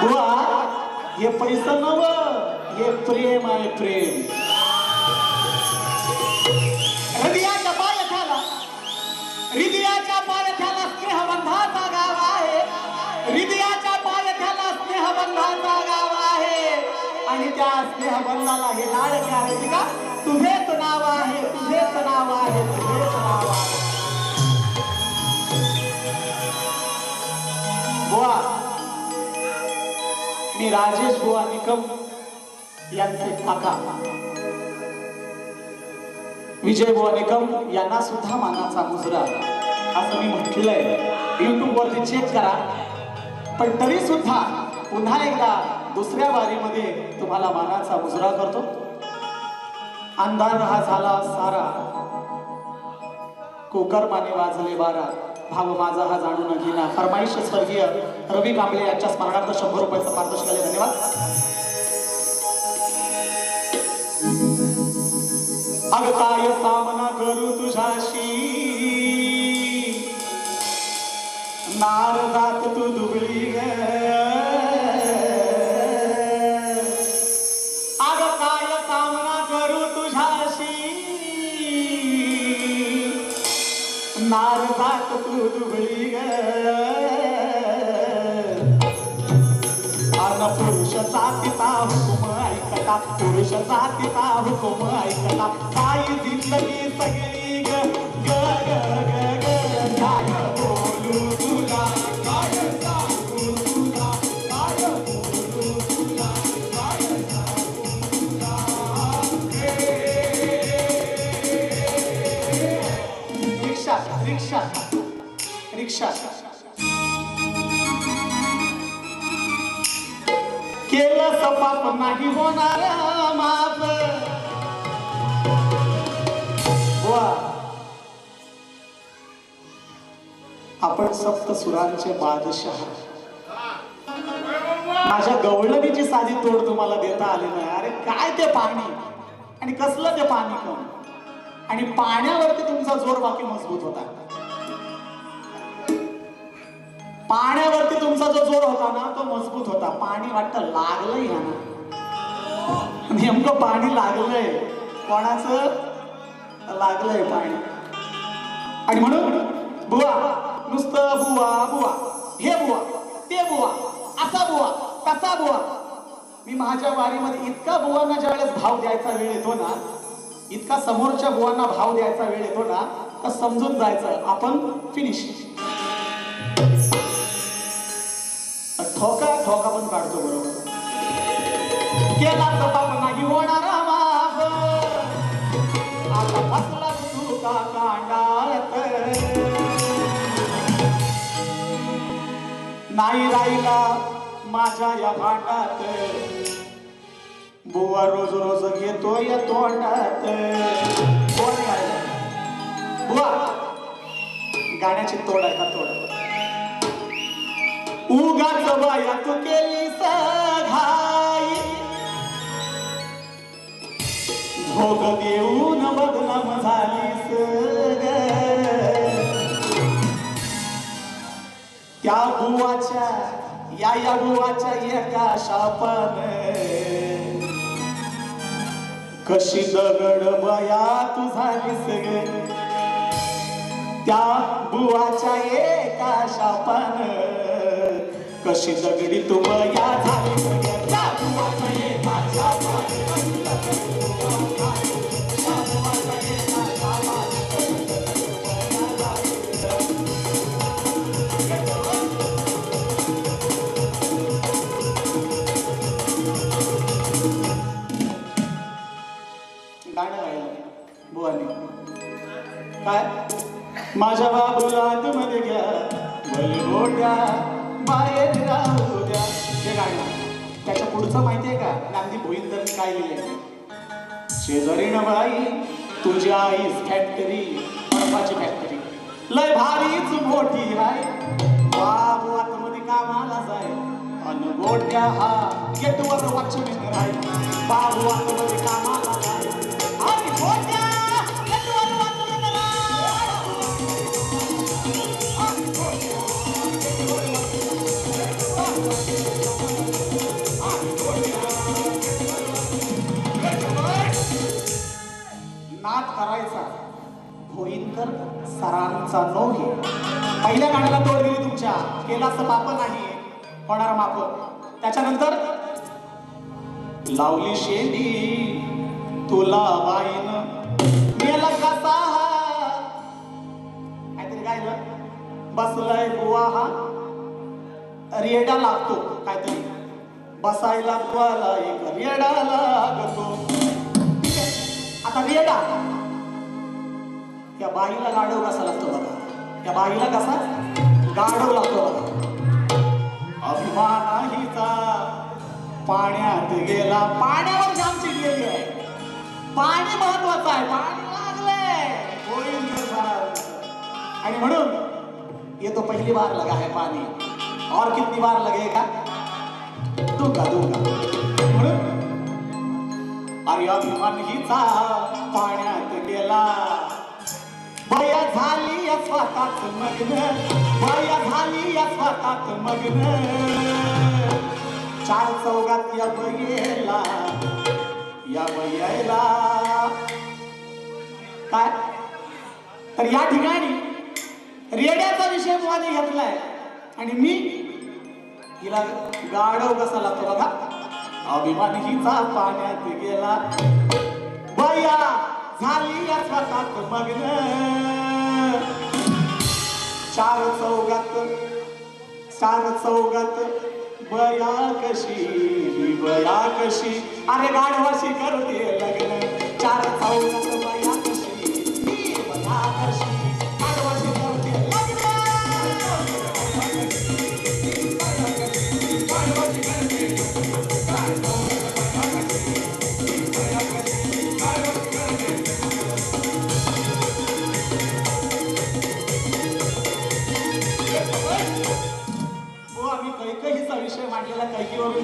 बुवा हे पैसा नव हे प्रेम आहे प्रेम. हृदयाच्या पायथ्याला हृदयाच्या पायथ्याला स्नेहबंधाचा गाव आहे. हृदयाच्या पायथ्याला स्नेहबंधाचा गाव आहे. आणि त्या स्नेहबंधाला हे लाड आहे? का तुझेच नाव आहे तुझेच नाव आहे. राजेश बुवा निकम यांचे काका. विजय बुवा निकम यांना सुद्धा मानाचा मुजरा असं मी म्हटलंय. युट्यूब वरती चेक करा. पण तरी सुद्धा पुन्हा एकदा दुसऱ्या वारीमध्ये तुम्हाला मानाचा मुजरा करतो. अंधार हा झाला सारा. कोकर माने वाजले बारा. भाव माझा हा जाणून घेणार फरमाईश स्वर्गीय रवी कांबळे यांच्या स्मरणार्थ शंभर रुपयाचा पारितोषिक आले धन्यवाद. अगताय काय पुरुष जातीचा हुकुम ऐकला काय जिंदगी सगळी ग ग ग ग ग काय बोलू तुला. काय सांगू तुला. काय बोलू तुला. काय सांगू तुला. रिक्षा रिक्षा. रिक्षा. केलं सपाप नाही होणार. आपण सप्त सुरांचे बादशाह. माझ्या गवळणीची साधी तोड तुम्हाला देता आली नाही. अरे काय ते पाणी? आणि कसलं ते पाणी कम आणि पाण्यावरती तुमचा जोर बाकी मजबूत होता. पाण्यावरती तुमचा जो जोर होता ना तो मजबूत होता. पाणी वाटतं लागलंय या ना नेमकं पाणी लागलंय. कोणाचं? लागलंय पाणी. आणि म्हणून बुवा नुसतं बुवा बुवा हे बुवा ते बुवा असा बुवा तसा बुवा मी माझ्या वारीमध्ये इतका बुवांना ज्यावेळेस भाव द्यायचा वेळ येतो ना इतका समोरच्या बुवांना भाव द्यायचा वेळ येतो ना तर समजून जायचं आपण फिनिश ठोका ठोका पण काढतो बरोबर. केला तपा नाही होणार माझ आता फसला तू काका. नाही राहिला माझ्या या भाटात बुवा रोज रोज घेतो या तोंडात. कोण गायलं? बुवा. गाण्याची तोड आहे का तोड? उगाच बाया तू केली सघाई. भोग देऊन बदनाम झाली. त्या गुवाच्या या या गुवाच्या एका शापान. कशी दगड बया तू झाली सगळे त्या बुवाच्या एका शापान. कशी दगडी तू बया झाली. सगळ्या त्या बुवाच्या एका शापान. शेजारी बाई तुझी आईस फॅक्टरी बर्फाची फॅक्टरी लय भारीच मोठी आहे. बाबू आतमध्ये कामाला जाय. अन गोट्या हा गेटवर वाचून राय. बाबू आतमध्ये कामाला जाय. असं माप नाही होणार माप. त्याच्यानंतर लावली शेंडी तुला बाईन मेला कसा? काहीतरी गायलं. बसलाय बुवा हा. रेडा लागतो काहीतरी. बसायला बुवाला एक रेडा लागतो. आता रेडा. या बाईला गाढव कसा लागतो बघा. या बाईला कसा? गाढव लागतो बघा. पाण्यावर जाम चिडलेली आहे. पाणी महत्वाचं आहे. पाणी लागलंय. म्हणजे आणि म्हणून ये तो पहिली बार लगा है पानी और कितनी बार लगेगा? दूंगा दूंगा. म्हणून अरे अभिमान हिचा पाण्यात गेला. बया झाली या स्वतःच मग्न. बया झाली या स्वतःच मग्न. चार चौघात या बैला या बैला काय? तर या ठिकाणी रेड्याचा विषय मुलाने घेतलाय. आणि मी हिला गाढव कसा लागतो बघा अभिमान हिचा पाण्यात गेला. बया झाली या स्वतःत मग्न. चार चौघात चार चौघात बया कशी बया कशी? अरे गाढवाशी करते लग्न चार पाऊस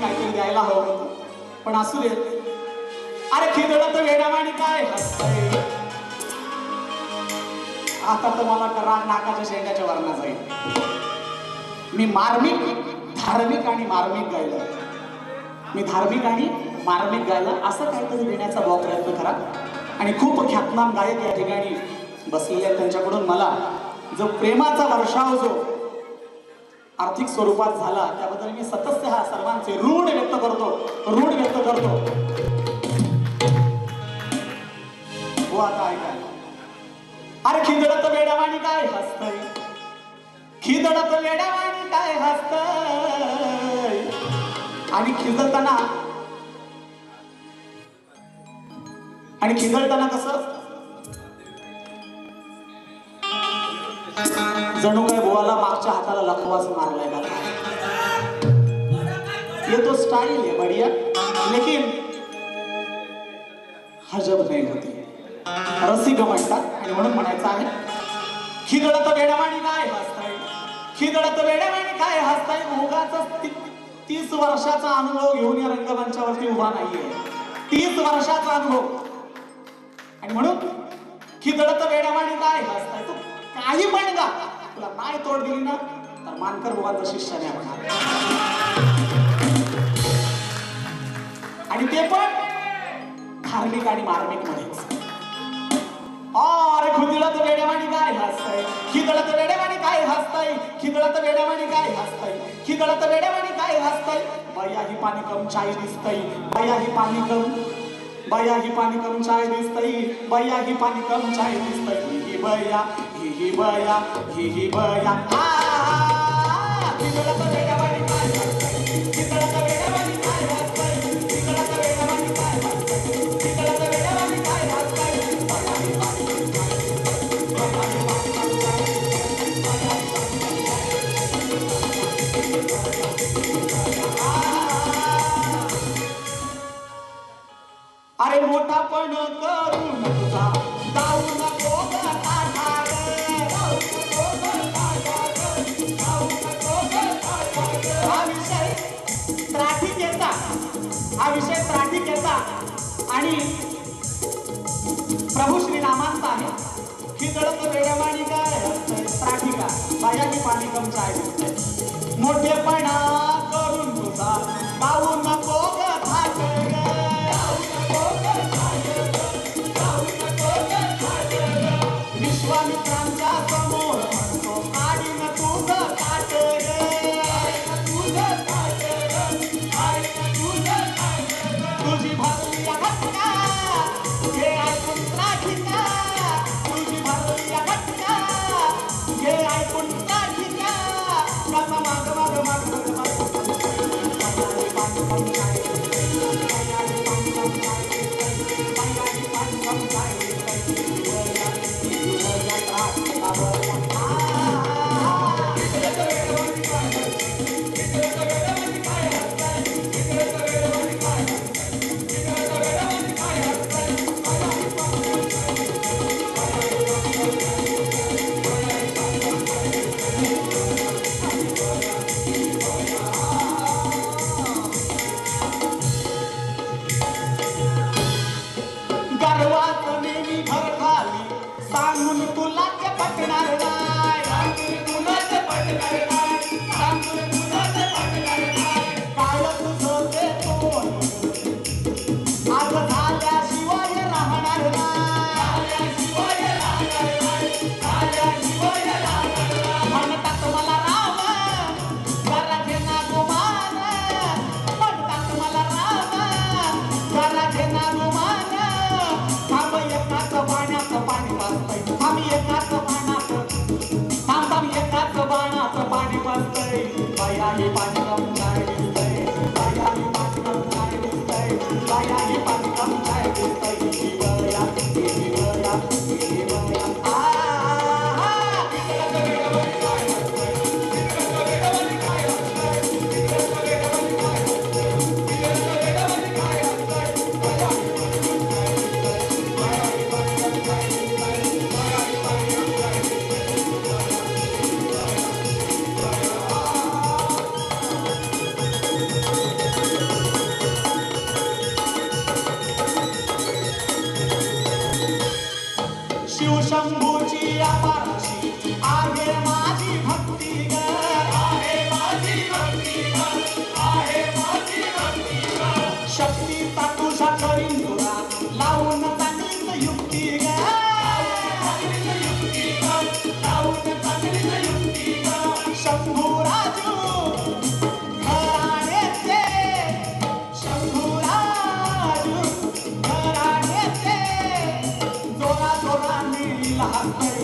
काहीतरी द्यायला हवं होतं. पण असू देत अरे खिदळत वेडावाणी काय? आता तर मला राग नाकाच्या शेंड्याच्या वरना जाईल. मी मार्मिक धार्मिक आणि मार्मिक गायलं. मी धार्मिक आणि मार्मिक गायलं. असं काहीतरी देण्याचा भाव प्रयत्न करा. आणि खूप ख्यातनाम गायक या ठिकाणी बसलेले त्यांच्याकडून मला. जो प्रेमाचा वर्षाव जो आर्थिक स्वरूपात झाला त्याबद्दल मी सतत हा सर्वांचे ऋण व्यक्त करतो. ऋण व्यक्त करतो. हो आता ऐका. अरे खिदडत वेडावाणी काय हसतय? खिदडत वेडावाणी काय हसतय? आणि खिजळताना आणि खिजळताना कसं? जणू काय बुवाला मागच्या हाताला लखवास मारलाय का ये तो स्टाईल है बढ़िया. लेकिन हजब नाही होती. रसिक म्हणतात आणि म्हणून म्हणायचं आहे खिदडत वेडवाणी काय हसताय? खिदडत वेडवाणी काय हसताय? उगाच तीस वर्षाचा अनुभव घेऊन या रंगमंचावरती उभा नाहीये. तीस वर्षाचा अनुभव. आणि म्हणून खिदडत वेडवाणी काय हसताय? तू काही पण गा तुला नाही तोड दिली ना तर मानकर बुवांचा शिष्य नाही होणार. आणि ते पण धार्मिक आणि मार्मिक मध्येच. अरे खुदळत वेड्यावाणी काय हसतय खिदळत वेड्यावाणी काय हसतय खिदळत वेड्यावाणी काय हसतय खिदळत वेड्यावाणी काय हसतय. बया ही पाणी कम चाय दिसतय बया ही पाणी कम बया ही पाणी कम चाय दिसतय बया ही पाणी कम चाय दिसतय. बया ही ही बया ही ही बया आ, श्री प्रभू श्री रामांत आहे. ही तळप काय प्राठिका माझ्या पाणी कमचा आहे मोठेपणा Bye.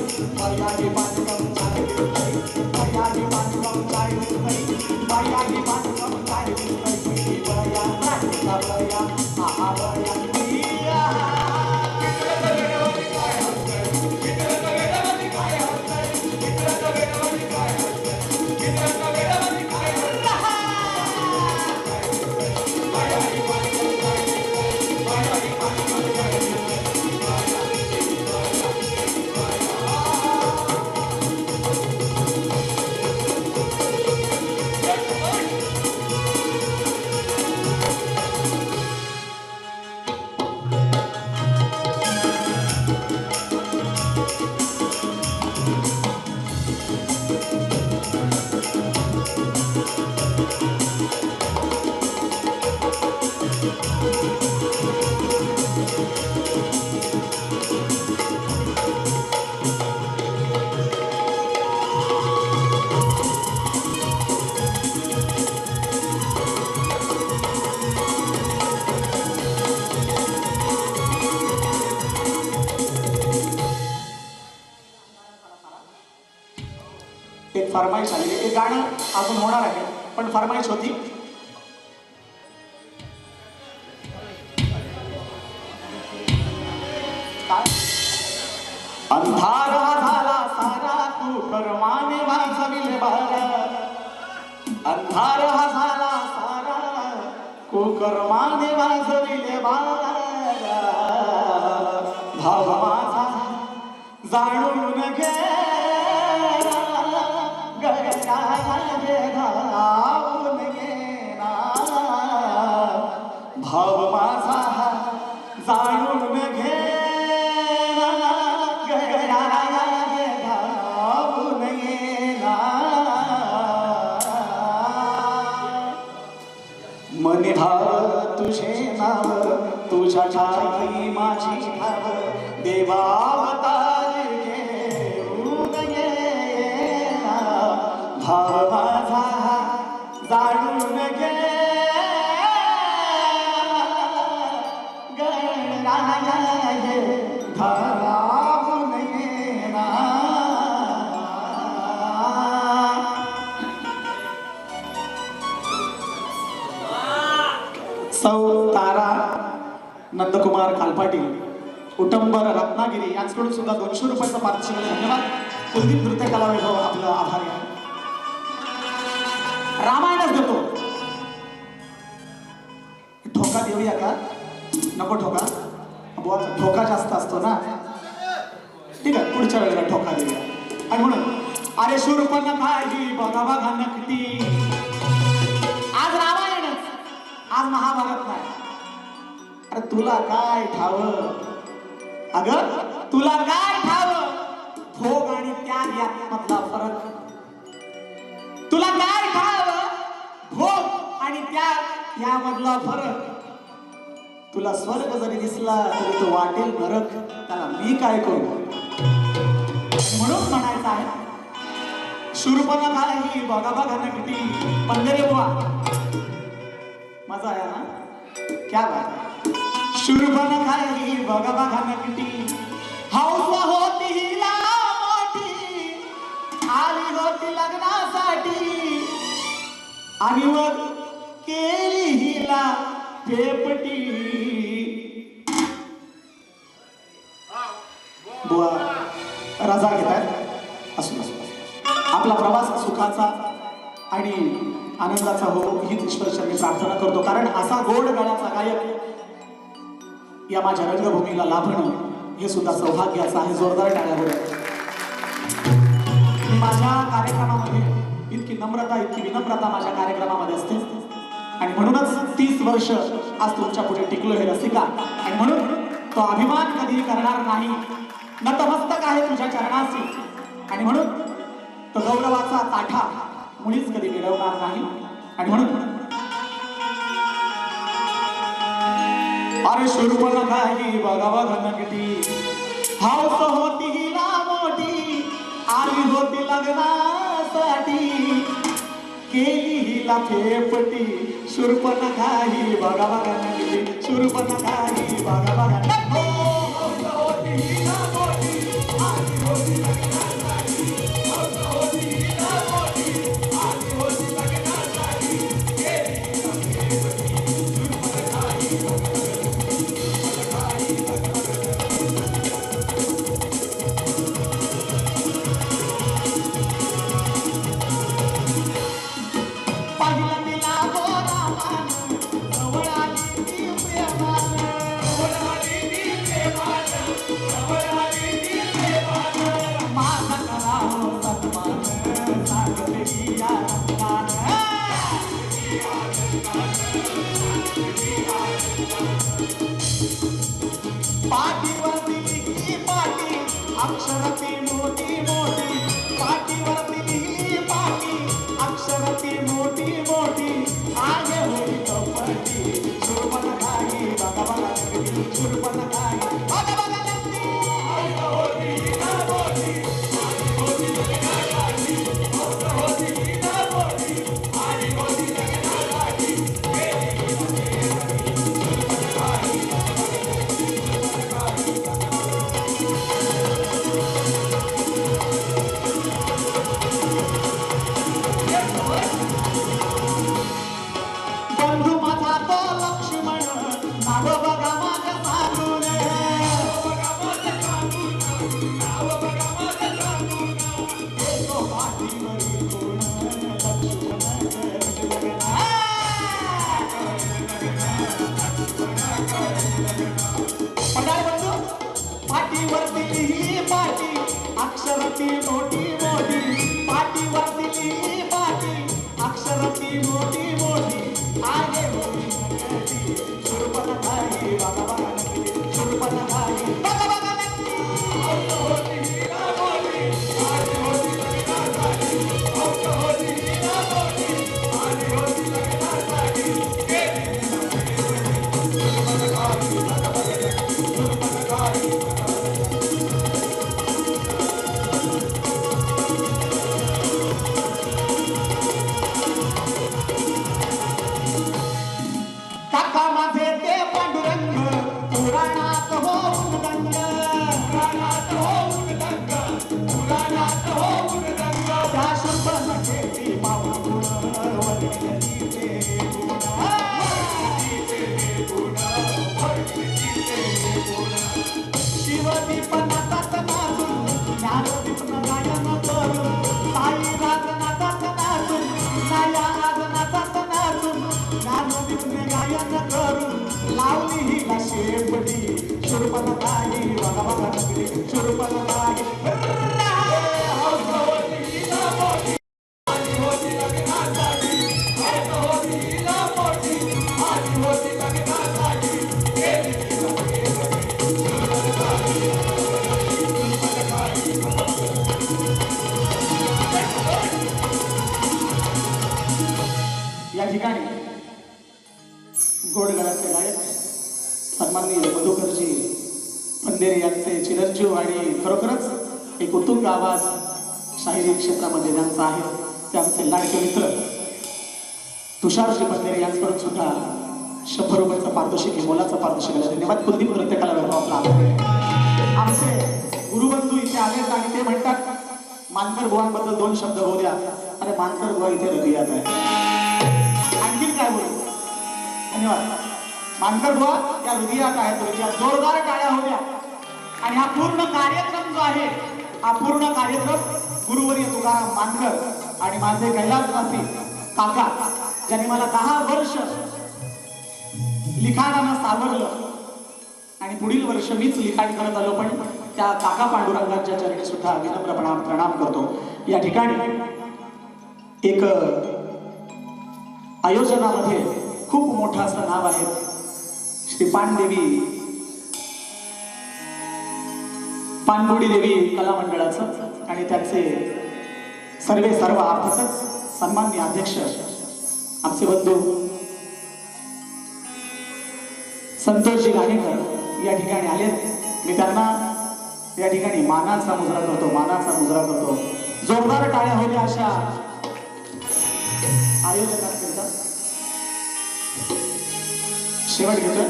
farmar isso. सौ तारा नंदकुमार कालपाटील उटंबर रत्नागिरी यांच्याकडून सुद्धा दोनशे रुपयाचं पारितोषिक धन्यवाद. कुलदीप नृत्य कला वैभव आपलं आभारी आहे. रामायणच देतो. ठोका देऊया का? नको ठोका. बुवा ठोका जास्त असतो ना. ठीक आहे पुढच्या वेळेला ठोका देऊया. आणि म्हणून अरे शूरपण काही बघा बघा नकटी. आज महाभारत नाही. अरे तुला काय ठाव? अग तुला काय ठाव? भोग आणि त्याग यामधला फरक. तुला काय ठाव? भोग आणि त्याग यामधला फरक. तुला स्वर्ग जरी दिसला तरी तो वाटेल नरक त्याला मी काय करू? म्हणून म्हणायचं आहे शूरपणा काही बघा बघा नकटी पंधरे बुवा. मजा आया ना? क्या बात है। शुरबन खाई बघा बघा नकटी हौस होती हिला मोठी आली होती लग्नासाठी आणि मग केली हिला पेपटी बुवा रजा घेतात असू असू. आपला प्रवास सुखाचा आणि आनंदाचा हो हीच ईश्वरच्या मी प्रार्थना करतो. कारण असा गोड गळाचा गायक या माझ्या रंगभूमीला लाभणं हे सुद्धा सौभाग्याचं आहे जोरदार टाळ्यावर. माझ्या कार्यक्रमामध्ये इतकी नम्रता इतकी विनम्रता माझ्या कार्यक्रमामध्ये असते. आणि म्हणूनच तीस वर्ष आज तुमच्यापुढे टिकलो हे रसिका. आणि म्हणून तो अभिमान कधीही करणार नाही. नतमस्तक आहे तुझ्या चरणाशी. आणि म्हणून तो गौरवाचा ताठा कुणीच कधी मिळवणार नाही. आणि म्हणून अरे शुरुपण नाही बघा बघा नकटी हाऊस होती हिला मोठी आली होती लग्नासाठी. केली हिला फेपटी शुरपण काही बघा बघा नकटी शुरपण काही बघा बघा Simón. Yeah. गोडगळाचे गायक सन्माननीय मधुकरजी पंधेरे यांचे चिरंजीव आणि खरोखरच एक उत्तुंग आवाज शाहिरी क्षेत्रामध्ये ज्यांचा आहे ते आमचे लाडके मित्र. तुषारजी पंधेरे यांच्याकडून सुद्धा शंभर रुपयाचं पारितोषिक हे मोलाचं पारितोषिक आलं धन्यवाद कुलदीप नृत्य कला आपला. आहे. आमचे गुरुबंधू इथे आलेत आणि ते म्हणतात मानकर बुवांबद्दल दोन शब्द होऊ द्या अरे मानकर बुवा इथे हृदयात आहे आणखीन काय बोलू? धन्यवाद मानकर बुवा या हृदयात आहेत तुमच्या जोरदार टाळ्या होत्या आणि हा पूर्ण कार्यक्रम जो आहे हा पूर्ण कार्यक्रम गुरुवर्य तुकाराम मानकर आणि माझे कैलासवासी काका ज्यांनी मला दहा वर्ष लिखाणानं सावरलं आणि पुढील वर्ष मीच लिखाण करत आलो पण त्या काका पांडुरंगाच्या चरणी सुद्धा विनम्रपणा प्रणाम करतो. या ठिकाणी एक आयोजनामध्ये खूप मोठं असं नाव आहे. श्री पानदेवी पानबोडी देवी कला मंडळाचं आणि त्याचे सर्वे सर्व अर्थातच सन्मान्य अध्यक्ष आमचे बंधू संतोषजी गाणेकर या ठिकाणी आले मी त्यांना या ठिकाणी मानाचा मुजरा करतो मानाचा मुजरा करतो. जोरदार टाळ्या होत्या अशा आयोजकांकरिता शेवट घेतोय.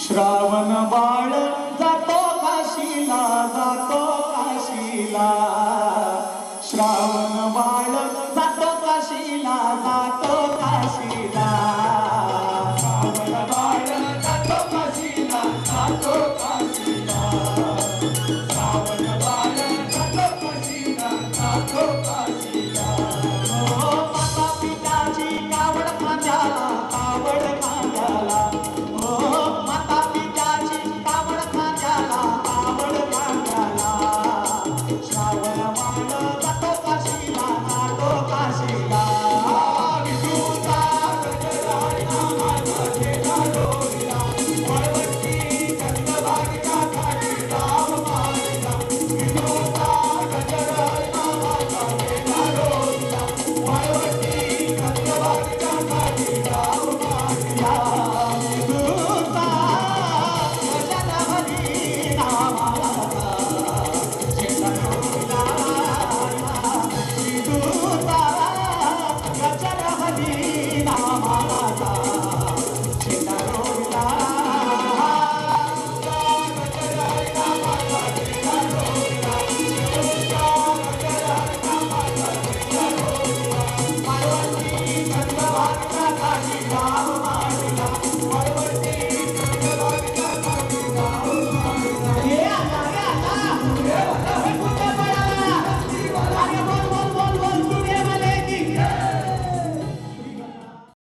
श्रावण बाळ जातो काशीला जातो.